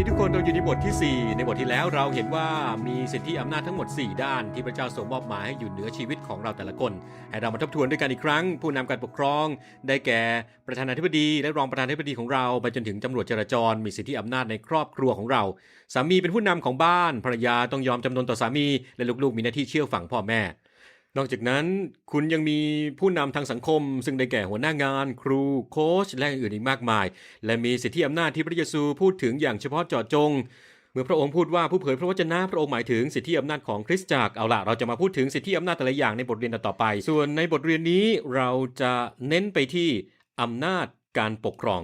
ดีทุกคนเราอยู่ในบทที่ 4 ในบทที่แล้วเราเห็นว่ามีสิทธิอำนาจทั้งหมด 4 ด้านที่พระเจ้าทรงมอบหมายให้อยู่เหนือชีวิตของเราแต่ละคน ให้เรามาทบทวนด้วยกันอีกครั้ง ผู้นำการปกครอง ได้แก่ประธานาธิบดี และรองประธานาธิบดีของเราไปจนถึงตำรวจจราจร มีสิทธิอำนาจในครอบครัวของเรา สามีเป็นผู้นำของบ้านภรรยาต้องยอมจำนนต่อสามี และลูกๆมีหน้าที่เชื่อฟังพ่อแม่ นอกจากนั้นคุณยังมีผู้นำทางสังคม ซึ่งได้แก่หัวหน้างาน ครู โค้ช และอื่นอีกมากมาย และมีสิทธิอำนาจที่พระเยซูพูดถึงอย่างเฉพาะเจาะจง เมื่อพระองค์พูดว่าผู้เผยพระวจนะพระองค์หมายถึงสิทธิอำนาจของคริสตจักรเอาละเราจะมาพูดถึงสิทธิอำนาจแต่ละอย่างในบทเรียนต่อไป ส่วนในบทเรียนนี้เราจะเน้นไปที่อำนาจการปกครอง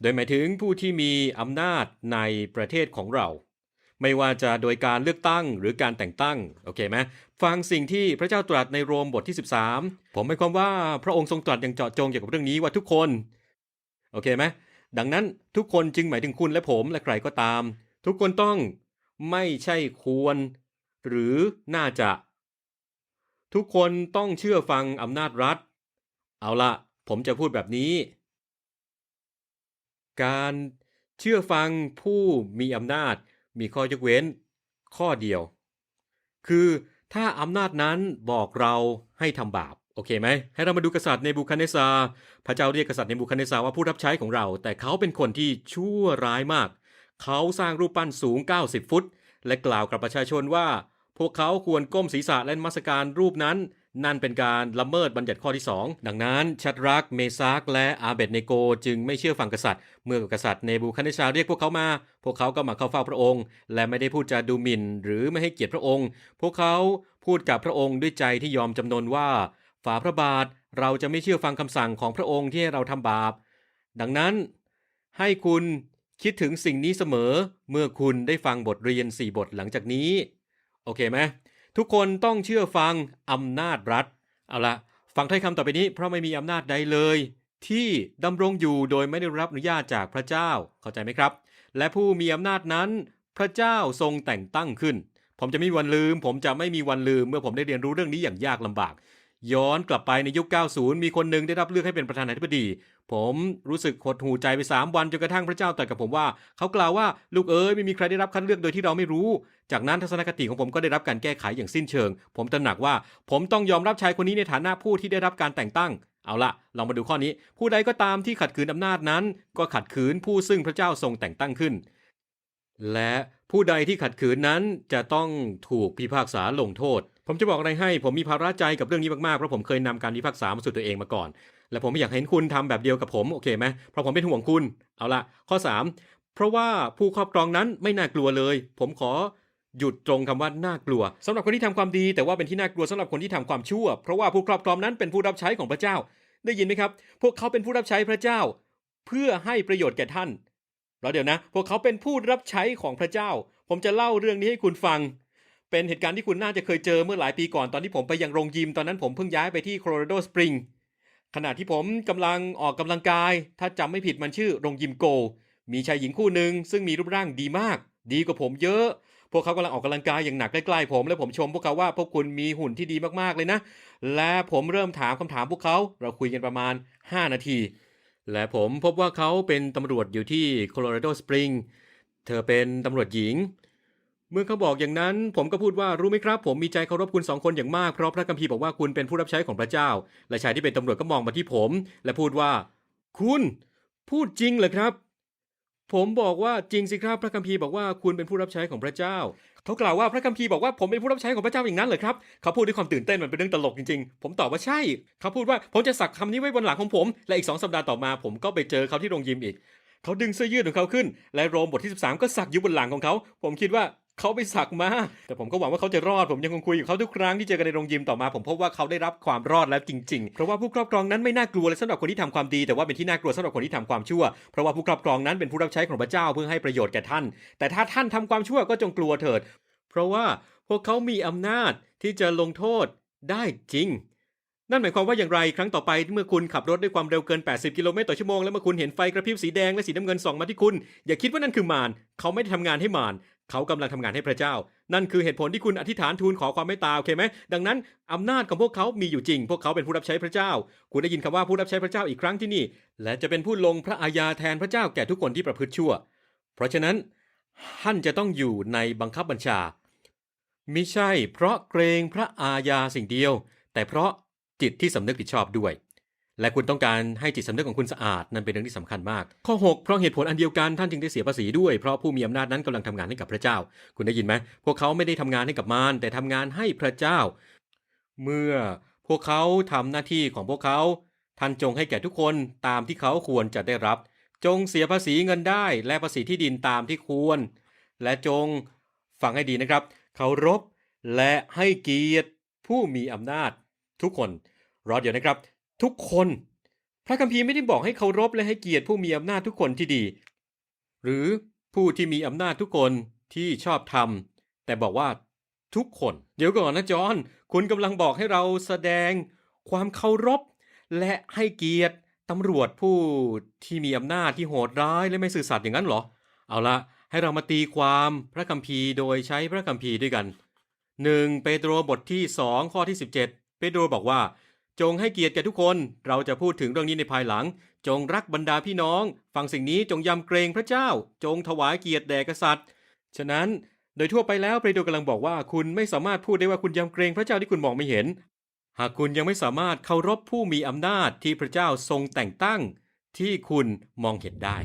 โดยหมายถึงผู้ที่มีอำนาจในประเทศของเรา ไม่ว่าจะโดยการเลือกตั้งหรือการแต่งตั้งโอเคไหมฟังสิ่งที่พระเจ้าตรัสในโรมบทที่ 13 ผมหมายความว่าพระองค์ทรงตรัสอย่างเจาะจงเกี่ยวกับเรื่องนี้ว่าทุกคนโอเคไหมดังนั้นทุกคนจึงหมายถึงคุณและผมและใครก็ตาม ทุกคนต้องไม่ใช่ควร หรือน่าจะ ทุกคนต้องเชื่อฟังอำนาจรัฐ เอาละผมจะพูดแบบนี้ การเชื่อฟังผู้มีอำนาจ มีข้อยกเว้น ข้อเดียว คือถ้าอำนาจนั้นบอกเราให้ทำบาปโอเคไหมให้เรามาดูกษัตริย์ในบูคัดเนซาพระเจ้าเรียกกษัตริย์ในบูคัดเนซาว่าผู้รับใช้ของเรา แต่เขาเป็นคนที่ชั่วร้ายมาก เขาสร้างรูปปั้นสูง 90 ฟุต และกล่าวกับประชาชนว่า พวกเขาควรก้มศีรษะและนมัสการรูปนั้น นั่นเป็นการละเมิดบัญญัติข้อที่ 2 ดังนั้น ชัดรัก เมซากและอาเบดเนโก จึงไม่เชื่อฟังกษัตริย์ เมื่อกษัตริย์เนบูคัดเนซาเรียกพวกเขามา พวกเขาก็มาเข้าเฝ้าพระองค์ และไม่ได้พูดจาดูหมิ่น หรือไม่ให้เกียรติพระองค์ พวกเขาพูดกับพระองค์ด้วยใจที่ยอมจำนนว่าฝ่าพระบาทเราจะไม่เชื่อฟังคำสั่งของพระองค์ที่ให้เราทำบาป ดังนั้น ให้คุณคิดถึงสิ่งนี้เสมอ เมื่อคุณได้ฟังบทเรียน 4 บทหลังจากนี้ โอเคไหม ทุกคนต้องเชื่อฟังอำนาจรัฐ เอาละฟังถ้อยคำต่อไปนี้ เพราะไม่มีอำนาจใดเลย ที่ดำรงอยู่โดยไม่ได้รับอนุญาตจากพระเจ้าเข้าใจไหมครับ และผู้มีอำนาจนั้น พระเจ้าทรงแต่งตั้งขึ้น ผมจะไม่มีวันลืม ผมจะไม่มีวันลืม เมื่อผมได้เรียนรู้เรื่องนี้อย่างยากลำบาก ย้อนกลับไปในยุค 90 มีคนหนึ่งได้รับเลือกให้เป็นประธานาธิบดี ผมรู้สึกหดหูใจไป 3 วันจนกระทั่งพระเจ้าตรัสกับผมว่าเขากล่าวว่าลูกเอ๋ยไม่มีใครได้รับคัดเลือกโดยที่เราไม่รู้ จากนั้นทัศนคติของผมก็ได้รับการแก้ไขอย่างสิ้นเชิง ผมตระหนักว่าผมต้องยอมรับชายคนนี้ในฐานะผู้ที่ได้รับการแต่งตั้งเอาละลองมาดูข้อนี้ ผู้ใดก็ตามที่ขัดขืนอำนาจนั้น ก็ขัดขืนผู้ซึ่งพระเจ้าทรงแต่งตั้งขึ้น และผู้ใดที่ขัดขืนนั้นจะต้องถูกพิพากษาลงโทษ ผมจะบอกอะไรให้ ผมมีภาระใจกับเรื่องนี้มากๆ เพราะผมเคยนำการพิพากษามาสู่ตัวเองมาก่อน และผมไม่อยากเห็นคุณทำแบบเดียวกับผมโอเคไหมเพราะผมเป็นห่วงคุณ เอาละข้อ 3 เพราะว่าผู้ครอบครองนั้นไม่น่ากลัวเลย ผมขอหยุดตรงคำว่าน่ากลัวสำหรับคนที่ทำความดี แต่ว่าเป็นที่น่ากลัวสำหรับคนที่ทำความชั่ว เพราะว่าผู้ครอบครองนั้นเป็นผู้รับใช้ของพระเจ้า ได้ยินไหมครับ พวกเขาเป็นผู้รับใช้พระเจ้า เพื่อให้ประโยชน์แก่ท่านแล้วเดี๋ยวนะ พวกเขาเป็นผู้รับใช้ของพระเจ้า ผมจะเล่าเรื่องนี้ให้คุณฟัง เป็นเหตุการณ์ที่คุณน่าจะเคยเจอเมื่อหลายปีก่อนตอนที่ผมไปยังโรงยิม ตอนนั้นผมเพิ่งย้ายไปที่โคโลราโดสปริงขณะที่ผมกำลังออกกำลังกาย ถ้าจำไม่ผิดมันชื่อโรงยิมโก มีชายหญิงคู่หนึ่งซึ่งมีรูปร่างดีมาก ดีกว่าผมเยอะ พวกเขากำลังออกกำลังกายอย่างหนักใกล้ๆผม และผมชมพวกเขาว่าพวกคุณมีหุ่นที่ดีมากๆเลยนะ และผมเริ่มถามคำถามพวกเขา เราคุยกันประมาณ 5 นาที และผมพบว่าเขาเป็นตำรวจอยู่ที่โคโลราโดสปริงเธอเป็นตำรวจหญิง มื่อเขาบอกอย่างนั้น ผมก็พูดว่ารู้ไหมครับ ผมมีใจเคารพคุณสองคนอย่างมากเพราะพระคัมภีร์บอกว่าคุณเป็นผู้รับใช้ของพระเจ้า และชายที่เป็นตำรวจก็มองมาที่ผม และพูดว่า คุณพูดจริงเหรอครับ ผมบอกว่าจริงสิครับพระคัมภีร์บอกว่าคุณเป็นผู้รับใช้ของพระเจ้าเขากล่าวว่าพระคัมภีร์บอกว่าผมเป็นผู้รับใช้ของพระเจ้าอย่างนั้นเหรอครับเขาพูดด้วยความตื่นเต้นมันเป็นเรื่องตลกจริงๆ ผมตอบว่าใช่เขาพูดว่าผมจะสักคำนี้ไว้บนหลังของผม และอีกสองสัปดาห์ต่อมา ผมก็ไปเจอเขาที่โรงยิมอีกเขาดึงเสื้อยืดของเขาขึ้น และโรมบทที่ 13 ก็สักอยู่บนหลังของเขา ผมคิดว่า เขาไปสักมา แต่ผมก็หวังว่าเขาจะรอด ผมยังคงคุยกับเขาทุกครั้งที่เจอกันในโรงยิมต่อมา ผมพบว่าเขาได้รับความรอดแล้วจริงๆ เพราะว่าผู้ครอบครองนั้นไม่น่ากลัวเลยสำหรับคนที่ทำความดี แต่ว่าเป็นที่น่ากลัวสำหรับคนที่ทำความชั่ว เพราะว่าผู้ครอบครองนั้นเป็นผู้รับใช้ของพระเจ้าเพื่อให้ประโยชน์แก่ท่าน แต่ถ้าท่านทำความชั่วก็จงกลัวเถิด เพราะว่าพวกเขามีอำนาจที่จะลงโทษได้จริงนั่นหมายความว่าอย่างไรครั้งต่อไปเมื่อคุณขับรถด้วยความเร็วเกิน 80 กิโลเมตรต่อชั่วโมงแล้วเมื่อคุณเห็นไฟกระพริบสีแดงและสีน้ำเงินส่องมาที่คุณ อย่าคิดว่านั่นคือมารเขาไม่ได้ทำงานให้มาร เขากำลังทำงานให้พระเจ้า นั่นคือเหตุผลที่คุณอธิษฐานทูลขอความเมตตาโอเคไหมดังนั้นอำนาจของพวกเขามีอยู่จริง พวกเขาเป็นผู้รับใช้พระเจ้า คุณได้ยินคำว่าผู้รับใช้พระเจ้าอีกครั้งที่นี่ และจะเป็นผู้ลงพระอาญาแทนพระเจ้าแก่ทุกคนที่ประพฤติชั่ว เพราะฉะนั้นท่านจะต้องอยู่ในบังคับบัญชามิใช่เพราะเกรงพระอาญาสิ่งเดียว แต่เพราะจิตที่สำนึกผิดชอบด้วย และคุณต้องการให้จิตสำนึกของคุณสะอาดนั่นเป็นเรื่องที่สำคัญมาก ข้อ 6 เพราะเหตุผลอันเดียวกันท่านจึงได้เสียภาษีด้วย เพราะผู้มีอำนาจนั้นกำลังทำงานให้กับพระเจ้า คุณได้ยินไหมพวกเขาไม่ได้ทำงานให้กับมารแต่ทำงานให้พระเจ้า เมื่อพวกเขาทำหน้าที่ของพวกเขาท่านจงให้แก่ทุกคนตามที่เขาควรจะได้รับ จงเสียภาษีเงินได้ และภาษีที่ดินตามที่ควร และจงฟังให้ดีนะครับเคารพและให้เกียรติผู้มีอำนาจทุกคนรอเดี๋ยวนะครับ ทุกคน พระคัมภีร์ไม่ได้บอกให้เคารพและให้เกียรติผู้มีอำนาจทุกคนที่ดี หรือผู้ที่มีอำนาจทุกคนที่ชอบทำแต่บอกว่าทุกคน เดี๋ยวก่อนนะจอห์นคุณกำลังบอกให้เราแสดงความเคารพ และให้เกียรติตำรวจผู้ที่มีอำนาจที่โหดร้ายและไม่ซื่อสัตย์อย่างนั้นเหรอ เอาละให้เรามาตีความพระคัมภีร์โดยใช้พระคัมภีร์ด้วยกัน 1. เปโตรบทที่ 2 ข้อที่ 17 เปโตรบอกว่า จงให้เกียรติแก่ทุกคน เราจะพูดถึงเรื่องนี้ในภายหลัง จงรักบรรดาพี่น้อง ฟังสิ่งนี้จงยำเกรงพระเจ้า จงถวายเกียรติแด่กษัตริย์ ฉะนั้นโดยทั่วไปแล้วเปโตรกำลังบอกว่าคุณไม่สามารถพูดได้ว่าคุณยำเกรงพระเจ้าที่คุณมองไม่เห็น หากคุณยังไม่สามารถเคารพผู้มีอำนาจที่พระเจ้าทรงแต่งตั้ง ที่คุณมองเห็นได้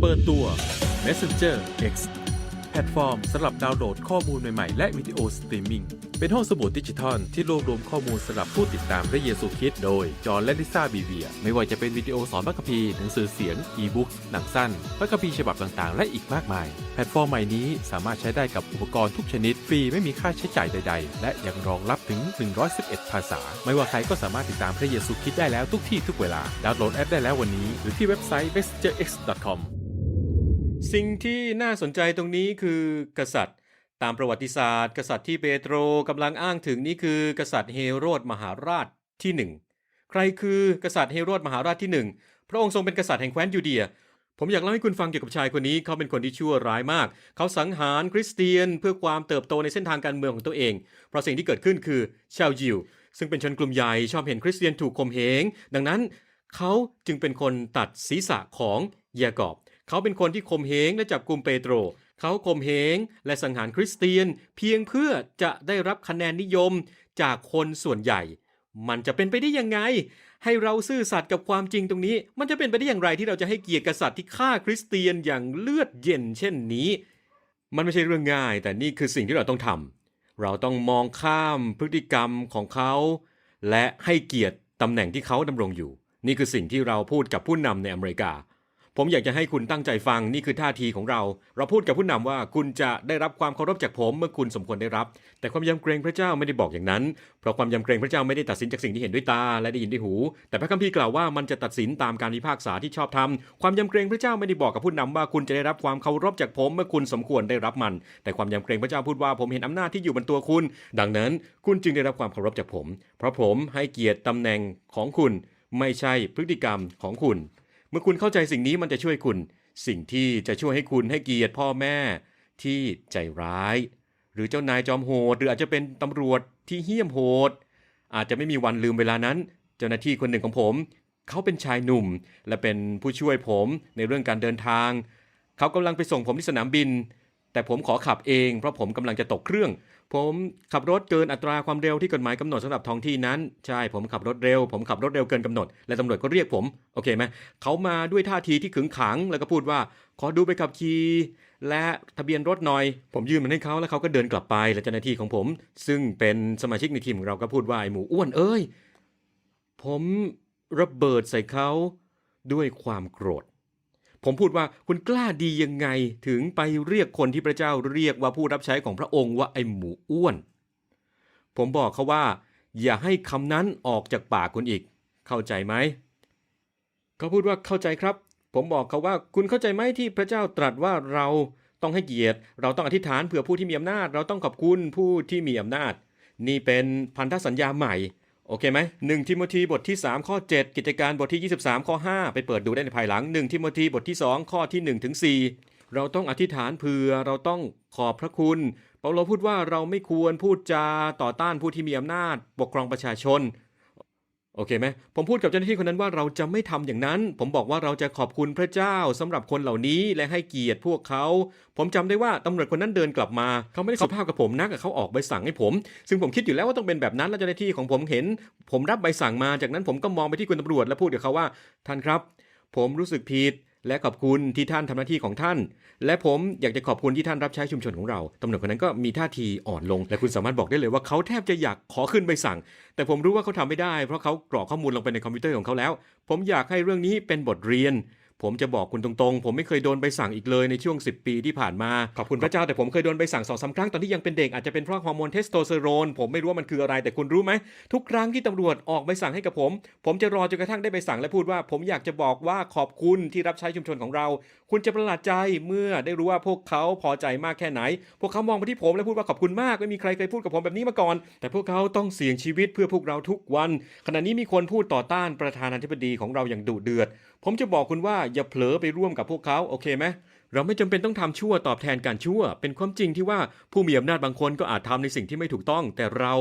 เปิดตัว Messenger X ลตฟอร์มสำหรับดาวน์โหลดข้อมูลใหม่ๆ และวิดีโอสตรีมมิ่ง เป็นห้องสมุดดิจิทัลที่รวบรวมข้อมูลสำหรับผู้ติดตามพระเยซูคริสต์โดย จอห์นและลิซ่าบีเวีย ไม่ว่าจะเป็นวิดีโอสอนพระคัมภีร์หนังสือเสียง อีบุ๊กหนังสั้น พระคัมภีร์ฉบับต่างๆ และอีกมากมาย แพลตฟอร์มใหม่นี้สามารถใช้ได้กับอุปกรณ์ทุกชนิด ฟรีไม่มีค่าใช้จ่ายใด ๆ และยังรองรับถึง 111 ภาษา ไม่ว่าใครก็สามารถติดตามพระเยซูคริสต์ได้แล้วทุกที่ทุกเวลา ดาวน์โหลดแอปได้แล้ววันนี้ หรือที่เว็บไซต์ messengerx.com สิ่งที่น่าสนใจตรงนี้คือกษัตริย์ ตามประวัติศาสตร์ กษัตริย์ที่เปโตรกำลังอ้างถึงนี่คือกษัตริย์เฮโรดมหาราชที่หนึ่งใครคือกษัตริย์เฮโรดมหาราชที่หนึ่งพระองค์ทรงเป็นกษัตริย์แห่งแคว้นยูเดีย ผมอยากเล่าให้คุณฟังเกี่ยวกับชายคนนี้เขาเป็นคนที่ชั่วร้ายมาก เขาสังหารคริสเตียน เพื่อความเติบโตในเส้นทางการเมืองของตัวเอง เพราะสิ่งที่เกิดขึ้นคือชาวยิว ซึ่งเป็นชนกลุ่มใหญ่ชอบเห็นคริสเตียนถูกข่มเหงดังนั้น เขาจึงเป็นคนตัดศีรษะของยากอบ เขาเป็นคนที่ข่มเหงและจับกลุ่มเปโตร เขาข่มเหงและสังหารคริสเตียน เพียงเพื่อจะได้รับคะแนนนิยมจากคนส่วนใหญ่ มันจะเป็นไปได้ยังไง ให้เราซื่อสัตย์กับความจริงตรงนี้ มันจะเป็นไปได้อย่างไรที่เราจะให้เกียรติกษัตริย์ที่ฆ่าคริสเตียนอย่างเลือดเย็นเช่นนี้ มันไม่ใช่เรื่องง่าย แต่นี่คือสิ่งที่เราต้องทำเราต้องมองข้ามพฤติกรรมของเขา และให้เกียรติตำแหน่งที่เขาดำรงอยู่ นี่คือสิ่งที่เราพูดกับผู้นำในอเมริกา ผมอยากจะให้คุณตั้งใจฟังนี่คือท่าทีของเรา เราพูดกับผู้นำว่าคุณจะได้รับความเคารพจากผมเมื่อคุณสมควรได้รับ แต่ความยำเกรงพระเจ้าไม่ได้บอกอย่างนั้น เพราะความยำเกรงพระเจ้าไม่ได้ตัดสินจากสิ่งที่เห็นด้วยตาและได้ยินด้วยหู แต่พระคัมภีร์กล่าวว่ามันจะตัดสินตามการพิพากษาที่ชอบธรรมความยำเกรงพระเจ้าไม่ได้บอกกับผู้นำว่าคุณจะได้รับความเคารพจากผมเมื่อคุณสมควรได้รับมัน แต่ความยำเกรงพระเจ้าพูดว่าผมเห็นอำนาจที่อยู่บนตัวคุณ ดังนั้นคุณจึงได้รับความเคารพจากผม เพราะผมให้เกียรติตำแหน่งของคุณ ไม่ใช่พฤติกรรมของคุณ เมื่อคุณเข้าใจสิ่งนี้มันจะช่วยคุณ สิ่งที่จะช่วยให้คุณให้เกียรติพ่อแม่ ที่ใจร้าย หรือเจ้านายจอมโหด หรืออาจจะเป็นตำรวจที่เหี้ยมโหด อาจจะไม่มีวันลืมเวลานั้น เจ้าหน้าที่คนหนึ่งของผม เขาเป็นชายหนุ่ม และเป็นผู้ช่วยผมในเรื่องการเดินทาง เขากำลังไปส่งผมที่สนามบิน แต่ผมขอขับเองเพราะผมกำลังจะตกเครื่อง ผมขับรถเกินอัตราความเร็วที่กฎหมายกำหนดสำหรับท้องที่นั้น ใช่ผมขับรถเร็ว ผมขับรถเร็วเกินกำหนด และตำรวจก็เรียกผม โอเคไหมเขามาด้วยท่าทีที่ขึงขัง แล้วก็พูดว่า ขอดูไปขับขี่และทะเบียนรถหน่อย ผมยื่นมันให้เขาแล้วเขาก็เดินกลับไป และเจ้าหน้าที่ของผม ซึ่งเป็นสมาชิกในทีมของเราก็พูดว่าไอ้หมูอ้วนเอ้ย ผมระเบิดใส่เขาด้วยความโกรธ ผมพูดว่าคุณกล้าดียังไงถึงไปเรียกคนที่พระเจ้าเรียกว่าผู้รับใช้ของพระองค์ว่าไอ้หมูอ้วน ผมบอกเขาว่า อย่าให้คำนั้นออกจากปากคุณอีก เข้าใจไหม เขาพูดว่าเข้าใจครับ ผมบอกเขาว่าคุณเข้าใจไหมที่พระเจ้าตรัสว่าเราต้องให้เกียรติ เราต้องอธิษฐานเผื่อผู้ที่มีอำนาจ เราต้องขอบคุณผู้ที่มีอำนาจ นี่เป็นพันธสัญญาใหม่ โอเคไหมหนึ่งทิโมธีบทที่ 3 ข้อ 7 กิจการบทที่ 23 ข้อ 5 ไปเปิดดูได้ในภายหลัง 1 ทิโมธีบทที่ 2 ข้อที่1ถึง4เราต้องอธิษฐานเผื่อเราต้องขอบพระคุณ เปาโลพูดว่าเราไม่ควรพูดจาต่อต้านผู้ที่มีอำนาจ ปกครองประชาชน โอเคไหมผมพูดกับเจ้าหน้าที่คนนั้นว่าเราจะไม่ทำอย่างนั้น ผมบอกว่าเราจะขอบคุณพระเจ้าสำหรับคนเหล่านี้และให้เกียรติพวกเขา ผมจำได้ว่าตำรวจคนนั้นเดินกลับมา เขาไม่ได้สุภาพกับผมนักเขาออกใบสั่งให้ผม ซึ่งผมคิดอยู่แล้วว่าต้องเป็นแบบนั้นแล้วเจ้าหน้าที่ของผมเห็น ผมรับใบสั่งมาจากนั้นผมก็มองไปที่คุณตำรวจและพูดกับเขาว่าท่านครับ ผมรู้สึกผิด และขอบคุณที่ท่านทำหน้าที่ของท่าน และผมอยากจะขอบคุณที่ท่านรับใช้ชุมชนของเราตำรวจคนนั้นก็มีท่าทีอ่อนลง และคุณสามารถบอกได้เลยว่าเขาแทบจะอยากขอขึ้นใบสั่ง แต่ผมรู้ว่าเขาทำไม่ได้ เพราะเขากรอกข้อมูลลงไปในคอมพิวเตอร์ของเขาแล้ว ผมอยากให้เรื่องนี้เป็นบทเรียน ผมจะบอกคุณตรงๆ ผมไม่เคยโดนใบสั่งอีกเลยในช่วง 10 ปีที่ผ่านมา ขอบคุณพระเจ้าแต่ผมเคยโดนใบสั่งสองสามครั้งตอนที่ยังเป็นเด็กอาจจะเป็นเพราะฮอร์โมนเทสโทสเตอโรนผมไม่รู้ว่ามันคืออะไรแต่คุณรู้ไหม ทุกครั้งที่ตำรวจออกใบสั่งให้กับผม ผมจะรอจนกระทั่งได้ใบสั่งและพูดว่า ผมอยากจะบอกว่าขอบคุณที่รับใช้ชุมชนของเรา คุณจะประหลาดใจเมื่อได้รู้ว่าพวกเขาพอใจมากแค่ไหน พวกเขามองไปที่ผมและพูดว่าขอบคุณมากไม่มีใครเคยพูดกับผมแบบนี้มาก่อน แต่พวกเขาต้องเสี่ยงชีวิตเพื่อพวกเราทุกวัน ขณะนี้มีคนพูดต่อต้านประธานาธิบดีของเราอย่างดุเดือดผมจะบอกคุณว่าอย่าเผลอไปร่วมกับพวกเขาโอเคไหมเราไม่จำเป็นต้องทำชั่วตอบแทนการชั่ว เป็นความจริงที่ว่าผู้มีอำนาจบางคนก็อาจทำในสิ่งที่ไม่ถูกต้อง แต่เรา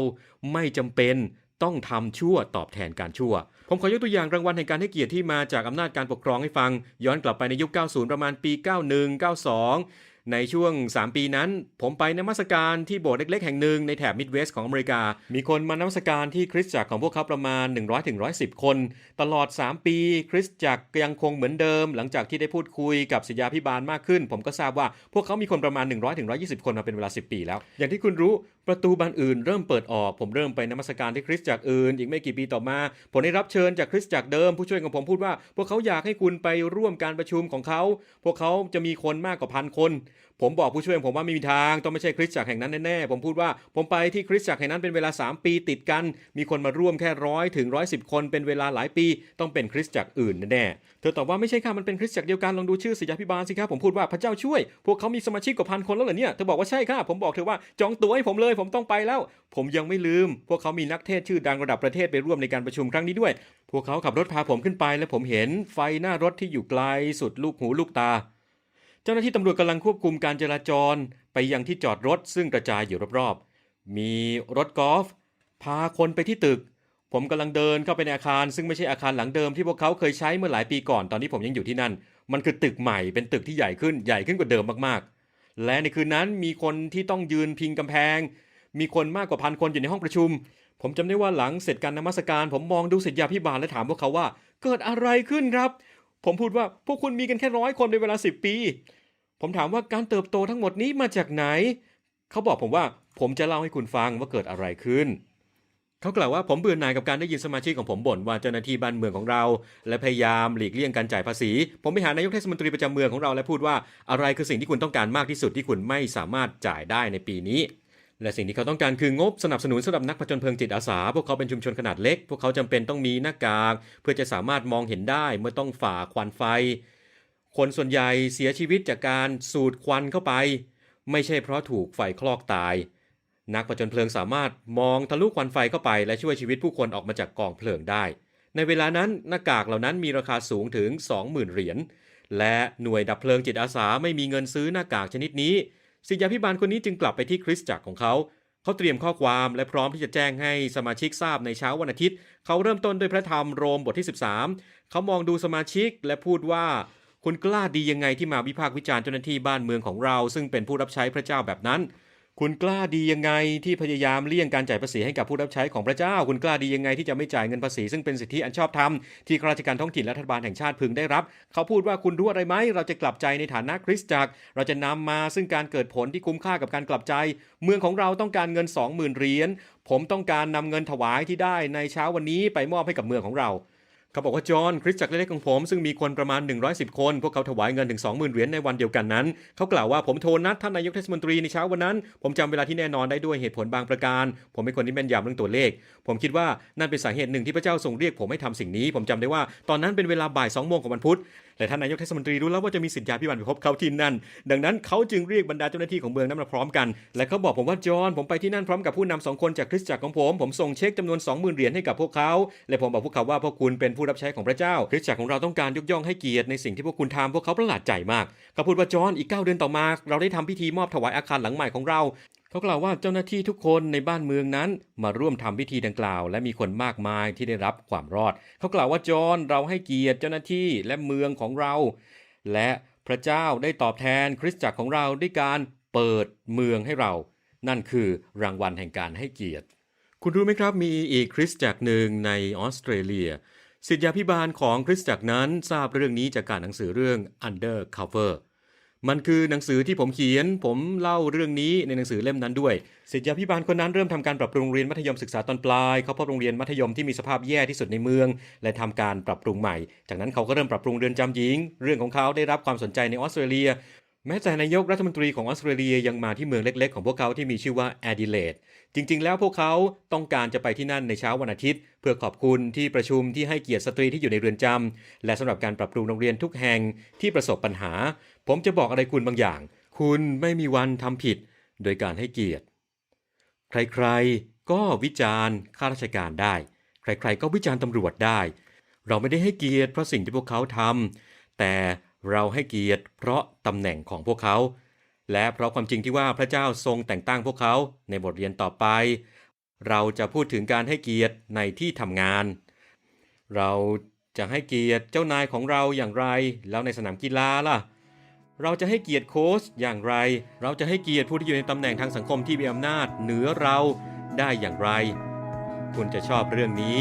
ไม่จำเป็นต้องทำชั่วตอบแทนการชั่ว ผมขอยกตัวอย่างรางวัลแห่งการให้เกียรติที่มาจากอำนาจการปกครองให้ฟัง ย้อนกลับไปในยุค 90 ประมาณปี 91 92 ในช่วง 3 ปีนั้น ผมไปนมัสการที่โบสถ์เล็กๆ แห่งหนึ่งในแถบมิดเวสต์ของอเมริกา มีคนมานมัสการที่คริสตจักรของพวกเขาประมาณ 100-110 คน ตลอด 3 ปี คริสตจักรยังคงเหมือนเดิม หลังจากที่ได้พูดคุยกับศิษยาพิบาลมากขึ้น ผมก็ทราบว่าพวกเขามีคนประมาณ 100-120 คนมาเป็นเวลา 10 ปีแล้ว อย่างที่คุณรู้ ประตูบานอื่นเริ่มเปิดออก ผมเริ่มไปนมัสการที่คริสตจักรอื่น อีกไม่กี่ปีต่อมา ผมได้รับเชิญจากคริสตจักรเดิมผู้ช่วยของผมพูดว่า พวกเขาอยากให้คุณไปร่วมการประชุมของเขา พวกเขาจะมีคนมากกว่าพันคน ผมบอกผู้ช่วยของผมว่าไม่มีทางต้องไม่ใช่คริสตจักรแห่งนั้นแน่ๆผมพูดว่าผมไปที่คริสตจักรแห่งนั้นเป็นเวลา 3 ปีติดกัน มีคนมาร่วมแค่ร้อยถึงร้อยสิบคนเป็นเวลาหลายปี ต้องเป็นคริสตจักรอื่นแน่ๆเธอตอบว่าไม่ใช่ค่ะมันเป็นคริสตจักรเดียวกันลองดูชื่อศิยาพิบาลสิครับผมพูดว่าพระเจ้าช่วย พวกเขามีสมาชิกกว่าพันคนแล้วเหรอเนี่ยเธอบอกว่าใช่ค่ะผมบอกเธอว่าจองตั๋วให้ผมเลยผมต้องไปแล้ว ผมยังไม่ลืม พวกเขามีนักเทศชื่อดังระดับประเทศไปร่วมในการประชุมครั้งนี้ด้วย พวกเขาขับรถพาผมขึ้นไป และผมเห็นไฟหน้ารถที่อยู่ไกลสุดลูกหูลูกตา เจ้าหน้าที่ตำรวจกำลังควบคุมการจราจร ไปยังที่จอดรถซึ่งกระจายอยู่รอบๆ มีรถกอล์ฟพาคนไปที่ตึก ผมกำลังเดินเข้าไปในอาคาร ซึ่งไม่ใช่อาคารหลังเดิมที่พวกเขาเคยใช้เมื่อหลายปีก่อน ตอนที่ผมยังอยู่ที่นั่น มันคือตึกใหม่ เป็นตึกที่ใหญ่ขึ้น ใหญ่ขึ้นกว่าเดิมมากๆและในคืนนั้นมีคนที่ต้องยืนพิงกำแพง มีคนมากกว่าพันคนอยู่ในห้องประชุม ผมจำได้ว่าหลังเสร็จการนมัสการ ผมมองดูศิษยาพิบาลและถามพวกเขาว่า เกิดอะไรขึ้นครับ ผมพูดว่าพวกคุณมีกันแค่ร้อยคนในเวลา10ปี ผมถามว่าการเติบโตทั้งหมดนี้มาจากไหน เขาบอกผมว่าผมจะเล่าให้คุณฟังว่าเกิดอะไรขึ้นเขากล่าวว่าผมเบื่อหน่ายกับการได้ยินสมาชิกของผมบ่นว่าเจ้าหน้าที่บ้านเมืองของเรา และพยายามหลีกเลี่ยงการจ่ายภาษี ผมไปหานายกเทศมนตรีประจำเมืองของเราและพูดว่าอะไรคือสิ่งที่คุณต้องการมากที่สุดที่คุณไม่สามารถจ่ายได้ในปีนี้ และสิ่งที่เขาต้องการคืองบสนับสนุนสำหรับนักผจญเพลิงจิตอาสา พวกเขาเป็นชุมชนขนาดเล็ก พวกเขาจำเป็นต้องมีหน้ากากเพื่อจะสามารถมองเห็นได้เมื่อต้องฝ่าควันไฟ คนส่วนใหญ่เสียชีวิตจากการสูดควันเข้าไป ไม่ใช่เพราะถูกไฟคลอกตาย นักผจญเพลิงสามารถมองทะลุควันไฟเข้าไป และช่วยชีวิตผู้คนออกมาจากกองเพลิงได้ ในเวลานั้นหน้ากากเหล่านั้นมีราคาสูงถึง 20,000 เหรียญและหน่วยดับเพลิงจิตอาสาไม่มีเงินซื้อหน้ากากชนิดนี้ ศิษยาพิบาลคนนี้จึงกลับไปที่คริสตจักรของเขา เขาเตรียมข้อความและพร้อมที่จะแจ้งให้สมาชิกทราบในเช้าวันอาทิตย์ เขาเริ่มต้นด้วยพระธรรมโรมบทที่ 13 เขามองดูสมาชิกและพูดว่าคุณกล้าดียังไงที่มาวิพากษ์วิจารณ์เจ้าหน้าที่บ้านเมืองของเรา ซึ่งเป็นผู้รับใช้พระเจ้าแบบนั้น คุณกล้าดียังไงที่พยายามเลี่ยงการจ่ายภาษีให้กับผู้รับใช้ของพระเจ้า คุณกล้าดียังไงที่จะไม่จ่ายเงินภาษีซึ่งเป็นสิทธิอันชอบธรรมที่ข้าราชการท้องถิ่นและรัฐบาลแห่งชาติพึงได้รับ เขาพูดว่าคุณรู้อะไรไหม เราจะกลับใจในฐานะคริสตจักร เราจะนำมาซึ่งการเกิดผลที่คุ้มค่ากับการกลับใจ เมืองของเราต้องการเงิน 20,000เหรียญผมต้องการนำเงินถวายที่ได้ในเช้าวันนี้ไปมอบให้กับเมืองของเรา เขาบอกว่าจอห์นคริสตจักรเล็กๆของผมซึ่งมีคนประมาณ 110 คน พวกเขาถวายเงินถึง 20,000 เหรียญในวันเดียวกันนั้น เขากล่าวว่าผมโทรนัดท่านนายกเทศมนตรีในเช้าวันนั้น ผมจำเวลาที่แน่นอนได้ด้วยเหตุผลบางประการ ผมเป็นคนที่แม่นยำเรื่องตัวเลข ผมคิดว่านั่นเป็นสาเหตุหนึ่งที่พระเจ้าทรงเรียกผมให้ทำสิ่งนี้ ผมจำได้ว่าตอนนั้นเป็นเวลาบ่าย2โมงของวันพุธและท่านนายกเทศมนตรีรู้แล้วว่าจะมีสิทธิยาพิบันไปพบเขาที่นั่น ดังนั้นเขาจึงเรียกบรรดาเจ้าหน้าที่ของเมืองนั้นมาพร้อมกัน และเขาบอกผมว่าจอห์นผมไปที่นั่นพร้อมกับผู้นำสองคนจากคริสตจักรของผมผมส่งเช็คจำนวน20,000เหรียญให้กับพวกเขาและผมบอกพวกเขาว่าพวกคุณเป็นผู้รับใช้ของพระเจ้าคริสตจักรของเราต้องการยกย่องให้เกียรติในสิ่งที่พวกคุณทำพวกเขาประหลาดใจมากเขาพูดว่าจอนอีก 9 เดือนต่อมา เราได้ทำพิธีมอบถวายอาคารหลังใหม่ของเราเขากล่าวว่าเจ้าหน้าที่ทุกคนในบ้านเมืองนั้น มาร่วมทำพิธีดังกล่าว และมีคนมากมายที่ได้รับความรอด เขากล่าวว่าจอห์นเราให้เกียรติเจ้าหน้าที่และเมืองของเรา และพระเจ้าได้ตอบแทนคริสตจักรของเราด้วยการเปิดเมืองให้เรา นั่นคือรางวัลแห่งการให้เกียรติ คุณรู้ไหมครับมีอีกคริสตจักรหนึ่งในออสเตรเลีย ศิษยาพิบาลของคริสตจักรนั้นทราบเรื่องนี้จากการหนังสือเรื่อง Undercover มันคือหนังสือที่ผมเขียน ผมเล่าเรื่องนี้ในหนังสือเล่มนั้นด้วยศิษยาพิบาลคนนั้นเริ่มทำการปรับปรุงเรียนมัธยมศึกษาตอนปลาย เขาพบโรงเรียนมัธยมที่มีสภาพแย่ที่สุดในเมือง และทำการปรับปรุงใหม่ จากนั้นเขาก็เริ่มปรับปรุงเรือนจำหญิง เรื่องของเขาได้รับความสนใจในออสเตรเลีย แม้แต่นายกรัฐมนตรีของออสเตรเลียยังมาที่เมืองเล็กๆ ของพวกเขาที่มีชื่อว่าแอดิเลดจริง ๆ แล้วพวกเขาต้องการจะไปที่นั่นในเช้าวันอาทิตย์ เพื่อขอบคุณที่ประชุมที่ให้เกียรติสตรีที่อยู่ในเรือนจำและสำหรับการปรับปรุงโรงเรียนทุกแห่งที่ประสบปัญหา ผมจะบอกอะไรคุณบางอย่าง คุณไม่มีวันทำผิด โดยการให้เกียรติ ใครๆ ก็วิจารณ์ข้าราชการได้ ใครๆ ก็วิจารณ์ตำรวจได้ เราไม่ได้ให้เกียรติเพราะสิ่งที่พวกเขาทำแต่ เราให้เกียรติเพราะตำแหน่งของพวกเขา และเพราะความจริงที่ว่าพระเจ้าทรงแต่งตั้งพวกเขาในบทเรียนต่อไป เราจะพูดถึงการให้เกียรติในที่ทำงาน เราจะให้เกียรติเจ้านายของเราอย่างไร แล้วในสนามกีฬาล่ะ เราจะให้เกียรติโค้ชอย่างไร เราจะให้เกียรติผู้ที่อยู่ในตำแหน่งทางสังคมที่มีอำนาจเหนือเราได้อย่างไร คุณจะชอบเรื่องนี้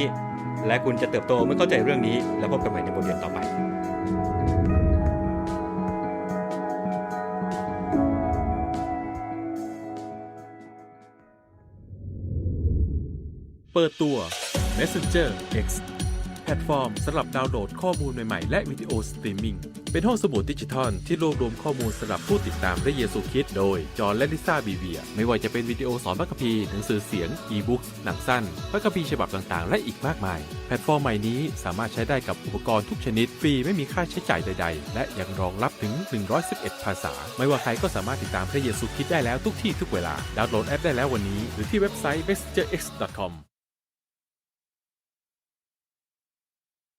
และคุณจะเติบโตเมื่อเข้าใจเรื่องนี้ แล้วพบกันใหม่ในบทเรียนต่อไป เปิดตัว Messenger X แพลตฟอร์มสำหรับดาวน์โหลดข้อมูลใหม่ ๆ และวิดีโอสตรีมมิ่ง เป็นห้องสมุดดิจิทัลที่รวบรวมข้อมูลสำหรับผู้ติดตามพระเยซูคริสต์โดย จอห์นและลิซ่าบีเวีย ไม่ว่าจะเป็นวิดีโอสอนพระคัมภีร์หนังสือเสียง อีบุ๊กหนังสั้น พระคัมภีร์ฉบับต่างๆ และอีกมากมาย แพลตฟอร์มใหม่นี้สามารถใช้ได้กับอุปกรณ์ทุกชนิด ฟรีไม่มีค่าใช้จ่ายใด ๆ และยังรองรับถึง 111 ภาษา ไม่ว่าใครก็สามารถติดตามพระเยซูคริสต์ได้แล้วทุกที่ทุกเวลา ดาวน์โหลดแอปได้แล้ววันนี้ หรือที่เว็บไซต์ messengerx.com